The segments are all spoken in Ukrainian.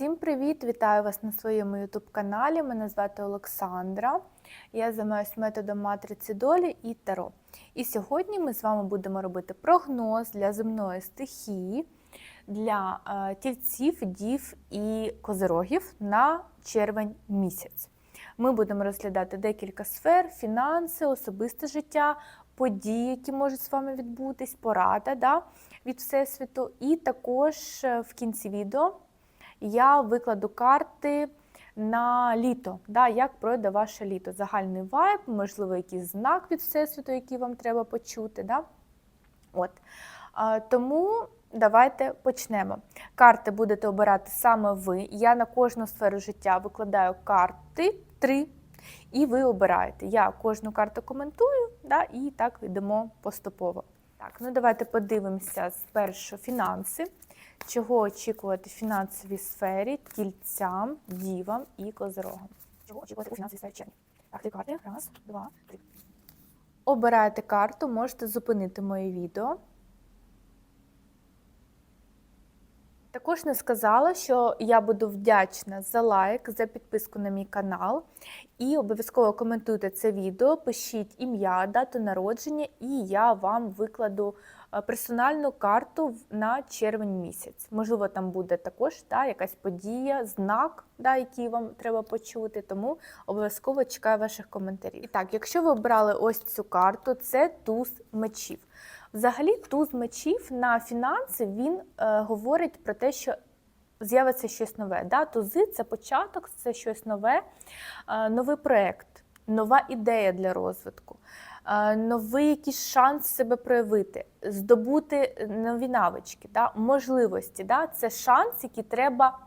Всім привіт! Вітаю вас на своєму youtube каналі. Мене звати Олександра. Я займаюся методом матриці долі і таро. І сьогодні ми з вами будемо робити прогноз для земної стихії для е, тільців, дів і козирогів на червень місяць. Ми будемо розглядати декілька сфер: фінанси, особисте життя, події, які можуть з вами відбутись, порада да, від Всесвіту. І також е, в кінці відео я викладу карти на літо, да, як пройде ваше літо. Загальний вайб, можливо, якийсь знак від Всесвіту, який вам треба почути. Да? От. А, Тому давайте почнемо. Карти будете обирати саме ви. Я на кожну сферу життя викладаю карти три. І ви обираєте. Я кожну карту коментую, да, і так йдемо поступово. Так, ну давайте подивимося спершу фінанси. Чого очікувати в фінансовій сфері тільцям, дівам і козирогам? Чого очікувати у фінансовій сфері червні? Так, три карти. Раз, два, три. Обираєте карту, можете зупинити моє відео. Також не сказала, що я буду вдячна за лайк, за підписку на мій канал. І обов'язково коментуйте це відео, пишіть ім'я, дату народження, і я вам викладу персональну карту на червень місяць. Можливо, там буде також да, якась подія, знак, да, який вам треба почути. Тому обов'язково чекаю ваших коментарів. І так, якщо ви обрали ось цю карту, це туз мечів. Взагалі, туз мечів на фінанси він е, говорить про те, що з'явиться щось нове. Да? Тузи це початок, це щось нове, е, новий проєкт, нова ідея для розвитку, е, новий якийсь шанс себе проявити, здобути нові навички, да? можливості. Да? Це шанс, який треба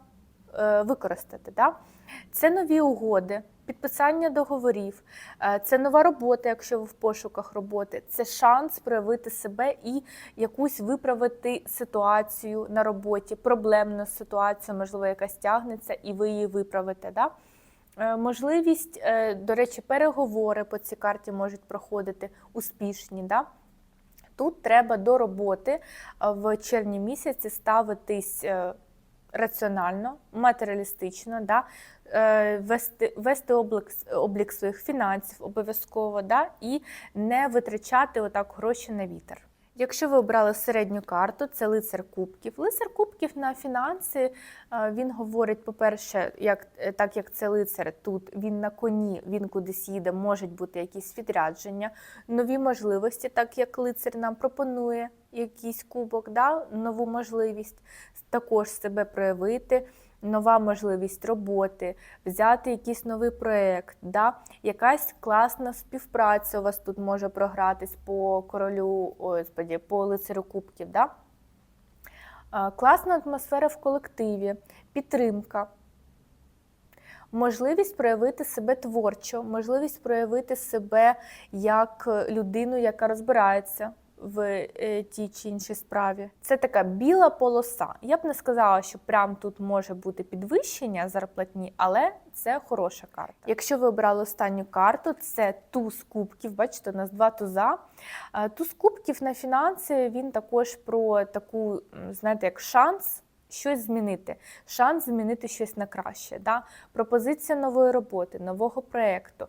е, використати. Да? Це нові угоди підписання договорів, е, це нова робота, якщо ви в пошуках роботи, це шанс проявити себе і якусь виправити ситуацію на роботі, проблемну ситуацію, можливо, якась тягнеться, і ви її виправите. Да? Е, можливість, е, до речі, переговори по цій карті можуть проходити успішні. Да? Тут треба до роботи в червні місяці ставитись раціонально, матеріалістично, да, е, вести вести облік облік своїх фінансів обов'язково да, і не витрачати отак гроші на вітер. Якщо ви обрали середню карту, це лицар кубків. Лицар кубків на фінанси е, він говорить, по-перше, як, е, так як це лицар тут, він на коні, він кудись їде, можуть бути якісь відрядження, нові можливості, так як лицар нам пропонує якийсь кубок, да, нову можливість також себе проявити нова можливість роботи, взяти якийсь новий проєкт, да? якась класна співпраця у вас тут може програтись по королю, господі, по лицарю кубків. Да? Класна атмосфера в колективі, підтримка. Можливість проявити себе творчо, можливість проявити себе як людину, яка розбирається в е, тій чи іншій справі. Це така біла полоса. Я б не сказала, що прям тут може бути підвищення зарплатні, але це хороша карта. Якщо ви обрали останню карту, це туз кубків. Бачите, у нас два туза. Е, туз кубків на фінанси він також про таку, знаєте, як шанс. Щось змінити, шанс змінити щось на краще, да? пропозиція нової роботи, нового проєкту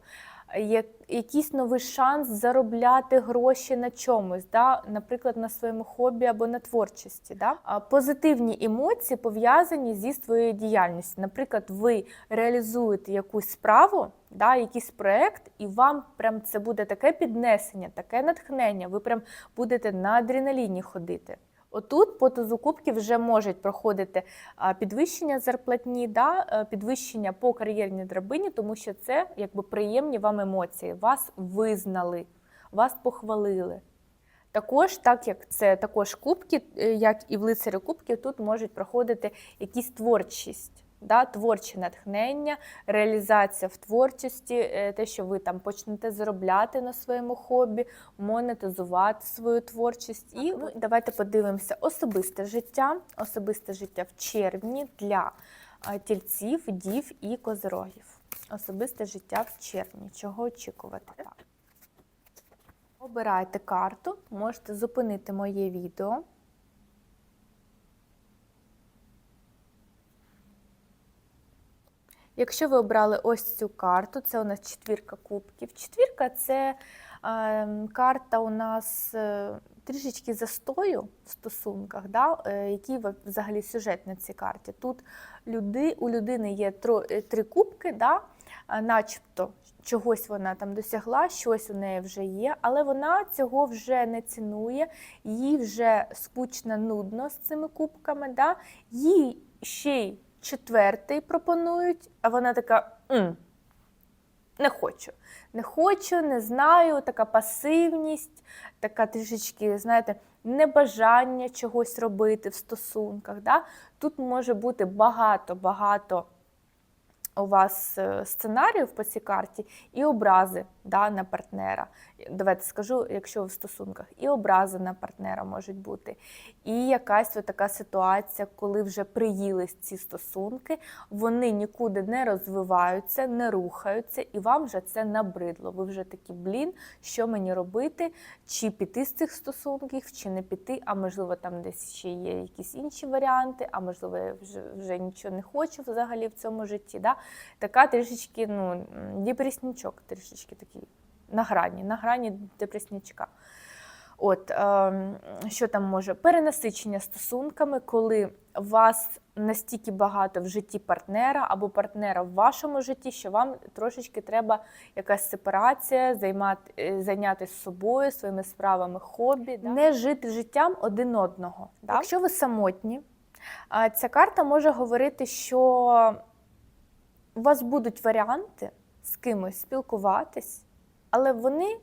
якийсь новий шанс заробляти гроші на чомусь, да? наприклад, на своєму хобі або на творчості. Да? Позитивні емоції пов'язані зі своєю діяльністю. Наприклад, ви реалізуєте якусь справу, да, якийсь проєкт, і вам прям це буде таке піднесення, таке натхнення, ви прям будете на адреналіні ходити. Отут по тузу вже можуть проходити підвищення зарплатні, да, е, підвищення по кар'єрній драбині, тому що це якби приємні вам емоції. Вас визнали, вас похвалили. Також, так як це також кубки, е, як і в лицарі кубків, тут можуть проходити якісь творчість да, творче натхнення, реалізація в творчості, е, те, що ви там почнете заробляти на своєму хобі, монетизувати свою творчість. І ну, давайте подивимося особисте життя, особисте життя в червні для тільців, дів і козирогів. Особисте життя в червні. Чого очікувати? Обирайте карту, можете зупинити моє відео. Якщо ви обрали ось цю карту, це у нас четвірка кубків. Четвірка це е, карта у нас е, трішечки застою в стосунках, да? е, який взагалі сюжет на цій карті. Тут люди, у людини є тро, е, три кубки, да? а, начебто чогось вона там досягла, щось у неї вже є, але вона цього вже не цінує, їй вже скучно, нудно з цими кубками. Да? Їй ще й четвертий пропонують, а вона така. «М, не хочу. Не хочу, не знаю, така пасивність, така трішечки, знаєте, небажання чогось робити в стосунках. Да? Тут може бути багато-багато у вас е, сценаріїв по цій карті і образи да, на партнера. Давайте скажу, якщо ви в стосунках, і образи на партнера можуть бути. І якась така ситуація, коли вже приїлись ці стосунки, вони нікуди не розвиваються, не рухаються, і вам вже це набридло. Ви вже такі, блін, що мені робити, чи піти з цих стосунків, чи не піти, а можливо, там десь ще є якісь інші варіанти, а можливо, я вже, вже нічого не хочу взагалі в цьому житті. Да? Така трішечки, ну, депреснічок, трішечки такий на грані, на грані депреснячка. От ем, що там може перенасичення стосунками, коли вас настільки багато в житті партнера або партнера в вашому житті, що вам трошечки треба якась сепарація, займати, е, зайнятися собою, своїми справами, хобі, да? не жити життям один одного. Да? Якщо ви самотні, ця карта може говорити, що у вас будуть варіанти з кимось спілкуватись, але вони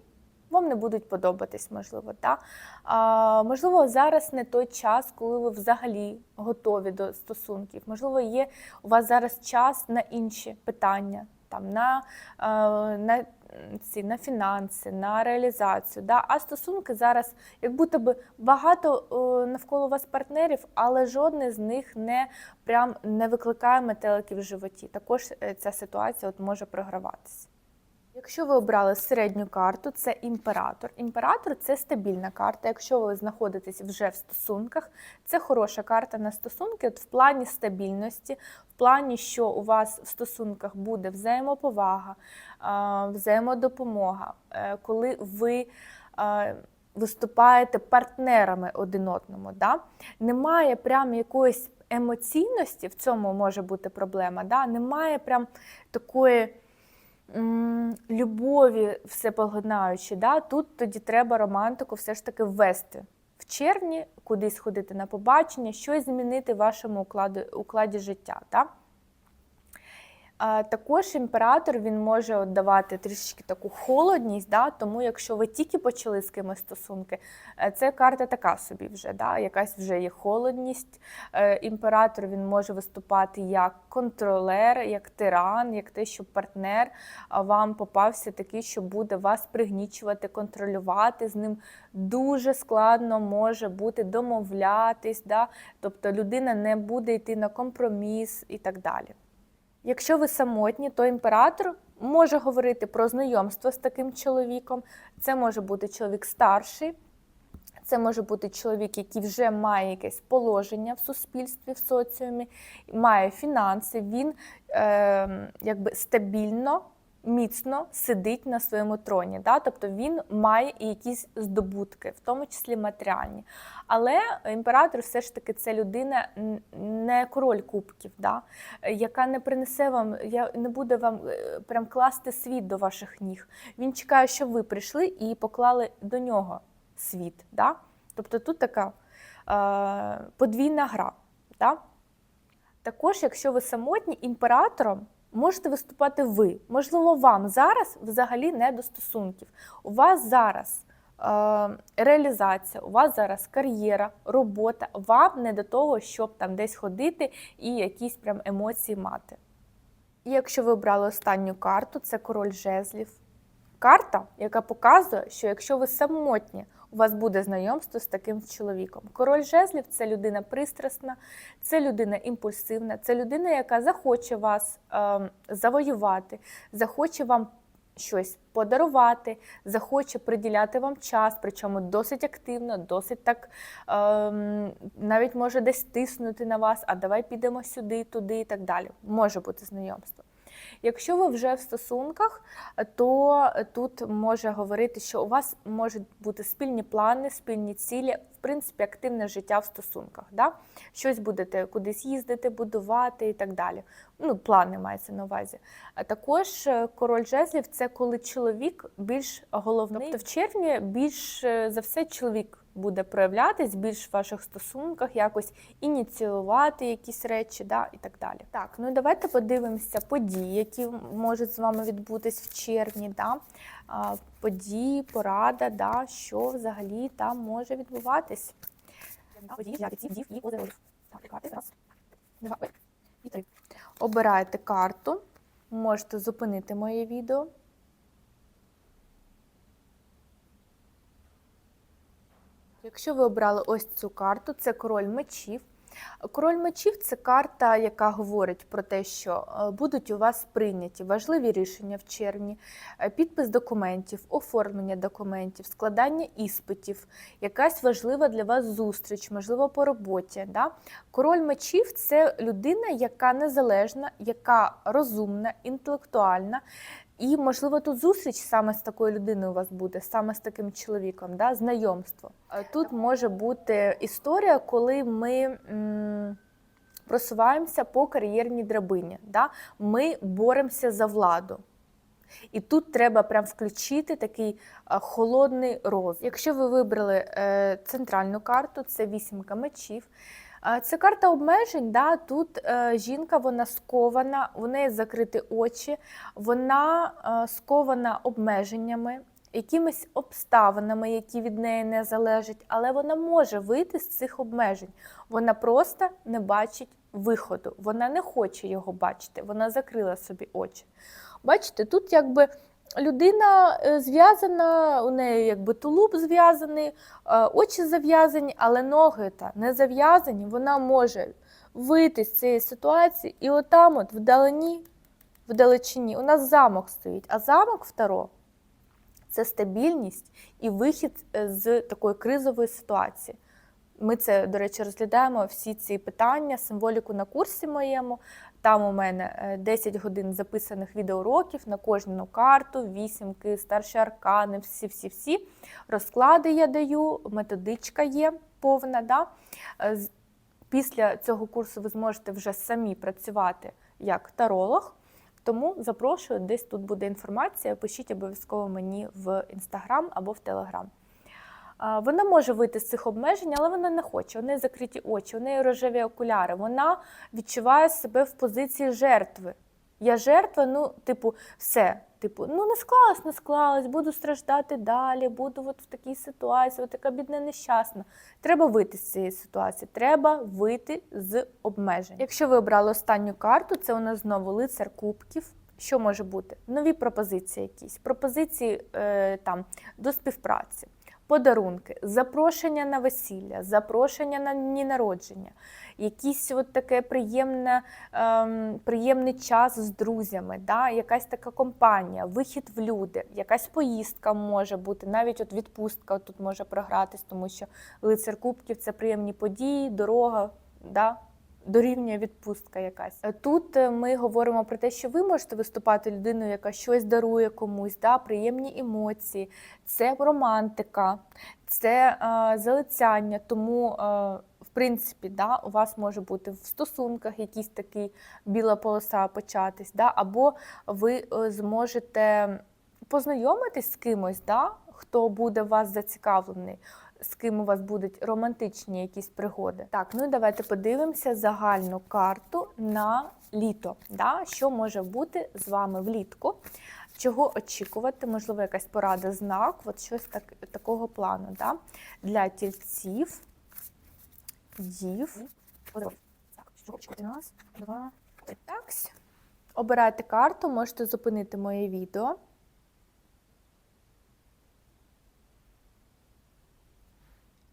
вам не будуть подобатись, можливо. Да? А, можливо, зараз не той час, коли ви взагалі готові до стосунків. Можливо, є у вас зараз час на інші питання, там, на, е, на, ці, на фінанси, на реалізацію. Да? А стосунки зараз, як будто би багато е, навколо вас партнерів, але жодний з них не прям не викликає метеликів в животі. Також е, ця ситуація от може програватися. Якщо ви обрали середню карту, це імператор. Імператор це стабільна карта. Якщо ви знаходитесь вже в стосунках, це хороша карта на стосунки от в плані стабільності, в плані, що у вас в стосунках буде взаємоповага, взаємодопомога, е, коли ви виступаєте партнерами один одному. Да? Немає прям якоїсь емоційності, в цьому може бути проблема. Да? Немає прям такої любові всепоглинаючі, да, тут тоді треба романтику все ж таки ввести в червні, кудись ходити на побачення, щось змінити вашому укладі, укладі життя. Да? А, Також імператор він може давати трішечки таку холодність, да? тому якщо ви тільки почали з кимось стосунки, е, це карта така собі вже, да? якась вже є холодність. Е, Імператор він може виступати як контролер, як тиран, як те, що партнер вам попався такий, що буде вас пригнічувати, контролювати. З ним дуже складно може бути домовлятись, да? тобто людина не буде йти на компроміс і так далі. Якщо ви самотні, то імператор може говорити про знайомство з таким чоловіком. Це може бути чоловік старший, це може бути чоловік, який вже має якесь положення в суспільстві, в соціумі, має фінанси, він е, якби стабільно, міцно сидить на своєму троні. Да? Тобто він має якісь здобутки, в тому числі матеріальні. Але імператор все ж таки це людина не король кубків, да? яка не принесе вам, не буде вам е, прям класти світ до ваших ніг. Він чекає, щоб ви прийшли і поклали до нього світ. Да? Тобто тут така е, подвійна гра. Да? Також, якщо ви самотні, імператором можете виступати ви. Можливо, вам зараз взагалі не до стосунків. У вас зараз е, реалізація, у вас зараз кар'єра, робота. Вам не до того, щоб там десь ходити і якісь прям емоції мати. І якщо ви обрали останню карту, це король жезлів. Карта, яка показує, що якщо ви самотні, у вас буде знайомство з таким чоловіком. Король жезлів це людина пристрасна, це людина імпульсивна, це людина, яка захоче вас е, завоювати, захоче вам щось подарувати, захоче приділяти вам час, причому досить активно, досить так е, навіть може десь тиснути на вас, а давай підемо сюди, туди і так далі. Може бути знайомство. Якщо ви вже в стосунках, то тут може говорити, що у вас можуть бути спільні плани, спільні цілі, принципі, активне життя в стосунках. Да? Щось будете кудись їздити, будувати і так далі. Ну, плани мається на увазі. А також е, король жезлів це коли чоловік більш головний. Тобто в червні більш е, за все чоловік буде проявлятись більш в ваших стосунках, якось ініціювати якісь речі, да, і так далі. Так, ну давайте подивимося події, які можуть з вами відбутись в червні. Да? Події, порада, да, що взагалі там може відбуватись. Обираєте карту, можете зупинити моє відео. Якщо ви обрали ось цю карту, це король мечів. Король мечів це карта, яка говорить про те, що е, будуть у вас прийняті важливі рішення в червні, е, підпис документів, оформлення документів, складання іспитів, якась важлива для вас зустріч, можливо, по роботі. Да? Король мечів це людина, яка незалежна, яка розумна, інтелектуальна. І, можливо, тут зустріч саме з такою людиною у вас буде, саме з таким чоловіком, да, знайомство. Е, Тут може бути історія, коли ми м, просуваємося по кар'єрній драбині. Да? Ми боремося за владу. І тут треба прям включити такий е, холодний розум. Якщо ви вибрали е, центральну карту, це вісімка мечів. Це карта обмежень. Да? Тут е, жінка вона скована, у неї закриті очі, вона е, скована обмеженнями, якимись обставинами, які від неї не залежать, але вона може вийти з цих обмежень. Вона просто не бачить виходу, вона не хоче його бачити, вона закрила собі очі. Бачите, тут якби людина е, зв'язана, у неї якби тулуб зв'язаний, е, очі зав'язані, але ноги та не зав'язані. Вона може вийти з цієї ситуації, і отам, от вдалині, вдалечині, у нас замок стоїть, а замок второ це стабільність і вихід е, з такої кризової ситуації. Ми це, до речі, розглядаємо всі ці питання, символіку на курсі моєму. Там у мене е, 10 годин записаних відеоуроків на кожну карту, вісімки, старші аркани, всі-всі-всі. Розклади я даю, методичка є повна. Да? Е, Після цього курсу ви зможете вже самі працювати як таролог. Тому запрошую, десь тут буде інформація. Пишіть обов'язково мені в інстаграм або в телеграм. Вона може вийти з цих обмежень, але вона не хоче. У неї закриті очі, у неї рожеві окуляри. Вона відчуває себе в позиції жертви. Я жертва, ну, типу, все. Типу, ну не склалось, не склалось, буду страждати далі, буду от в такій ситуації, от така бідна нещасна. Треба вийти з цієї ситуації, треба вийти з обмежень. Якщо ви обрали останню карту, це у нас знову лицар кубків. Що може бути? Нові пропозиції якісь, пропозиції е, там, до співпраці, подарунки, запрошення на весілля, запрошення на дні народження, якийсь от таке приємне, ем, приємний час з друзями, да? якась така компанія, вихід в люди, якась поїздка може бути, навіть от відпустка тут може програтись, тому що лицар кубків це приємні події, дорога. Да? Дорівнює відпустка якась. Е, Тут е, ми говоримо про те, що ви можете виступати людиною, яка щось дарує комусь, да, приємні емоції, це романтика, це е, залицяння. Тому, е, в принципі, да, у вас може бути в стосунках якийсь такий біла полоса початись, да, або ви е, зможете познайомитись з кимось, да, хто буде вас зацікавлений з ким у вас будуть романтичні якісь пригоди. Так, ну і давайте подивимося загальну карту на літо. Да? Що може бути з вами влітку? Чого очікувати? Можливо, якась порада, знак, от щось так, такого плану. Да? Для тільців, дів. Так. Обирайте карту, можете зупинити моє відео.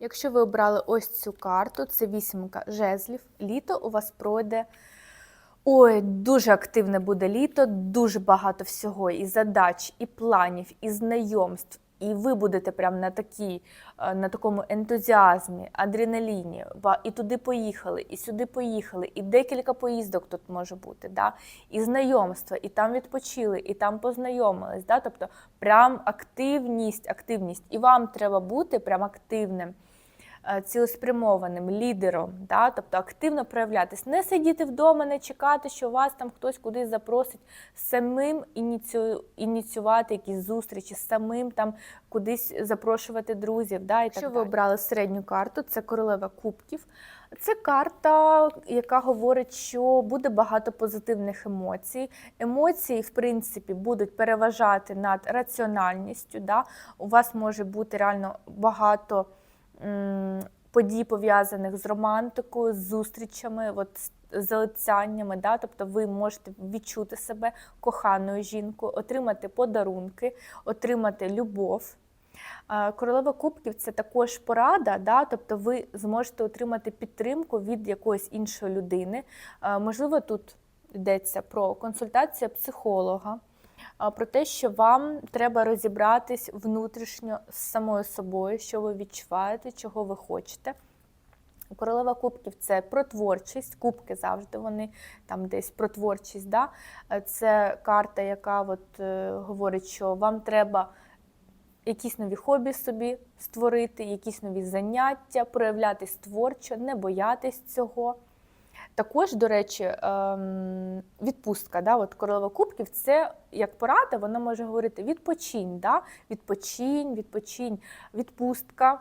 Якщо ви обрали ось цю карту, це вісімка жезлів, літо у вас пройде. Ой, дуже активне буде літо, дуже багато всього і задач, і планів, і знайомств. і ви будете прям на такій, е, на такому ентузіазмі, адреналіні, і туди поїхали, і сюди поїхали, і декілька поїздок тут може бути, да? і знайомства, і там відпочили, і там познайомились. Да? Тобто прям активність, активність. І вам треба бути прям активним. Е, Цілеспрямованим лідером, да? тобто активно проявлятись, не сидіти вдома, не чекати, що вас там хтось кудись запросить, самим ініцію, ініціювати якісь зустрічі, самим там кудись запрошувати друзів. Да, і Якщо так ви далі. обрали середню карту, це королева кубків. Це карта, яка говорить, що буде багато позитивних емоцій. Емоції, в принципі, будуть переважати над раціональністю. Да? У вас може бути реально багато подій, пов'язаних з романтикою, з зустрічами, от, з залицяннями. Да? Тобто ви можете відчути себе коханою жінкою, отримати подарунки, отримати любов. Королева кубків це також порада, да? тобто ви зможете отримати підтримку від якоїсь іншої людини. Можливо, тут йдеться про консультацію психолога, про те, що вам треба розібратись внутрішньо з самою собою, що ви відчуваєте, чого ви хочете. Королева кубків це про творчість. Кубки завжди вони там десь про творчість. Да? Е, Це карта, яка от, е, говорить, що вам треба якісь нові хобі собі створити, якісь нові заняття, проявлятись творчо, не боятись цього. Також, до речі, ем, відпустка. Да? От королева кубків це як порада, вона може говорити відпочинь, да? відпочинь, відпочинь, відпустка,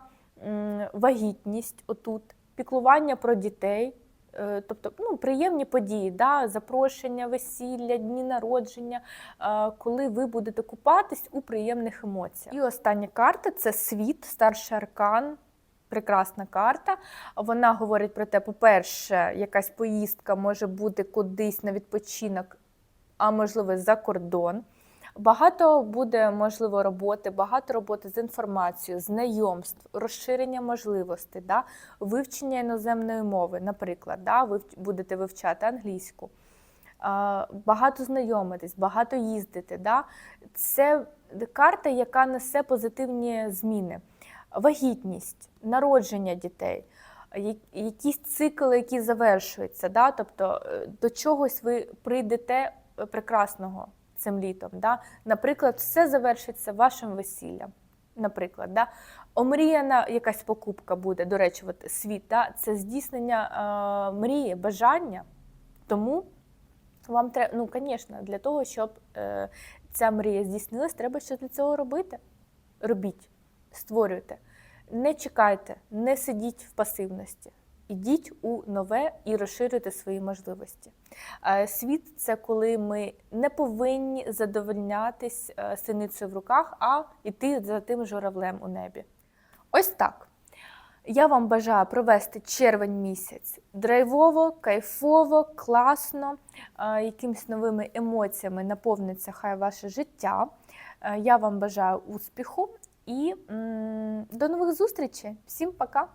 вагітність отут, піклування про дітей. Е, Тобто ну, приємні події, да? запрошення, весілля, дні народження, е, коли ви будете купатись у приємних емоціях. І остання карта це світ, старший аркан. Прекрасна карта. Вона говорить про те, по-перше, якась поїздка може бути кудись на відпочинок, а можливо за кордон. Багато буде можливо роботи, багато роботи з інформацією, знайомств, розширення можливостей, да? вивчення іноземної мови, наприклад, да? ви будете вивчати англійську. Багато знайомитись, багато їздити. Да? Це карта, яка несе позитивні зміни. Вагітність, народження дітей, якісь цикли, які завершуються. Да? Тобто е, до чогось ви прийдете е, прекрасного цим літом. Да? Наприклад, все завершиться вашим весіллям. Наприклад, да? омріяна якась покупка буде. До речі, от світ да? це здійснення е, мрії, бажання. Тому вам треба, ну, звісно, для того, щоб е, ця мрія здійснилась, треба щось для цього робити. Робіть, створюйте. Не чекайте, не сидіть в пасивності. Ідіть у нове і розширюйте свої можливості. Е, Світ це коли ми не повинні задовольнятись е, синицею в руках, а йти за тим журавлем у небі. Ось так. Я вам бажаю провести червень місяць драйвово, кайфово, класно, е, якимись новими емоціями наповниться хай ваше життя. Я вам бажаю успіху і м, до нових зустрічей. Всім пока!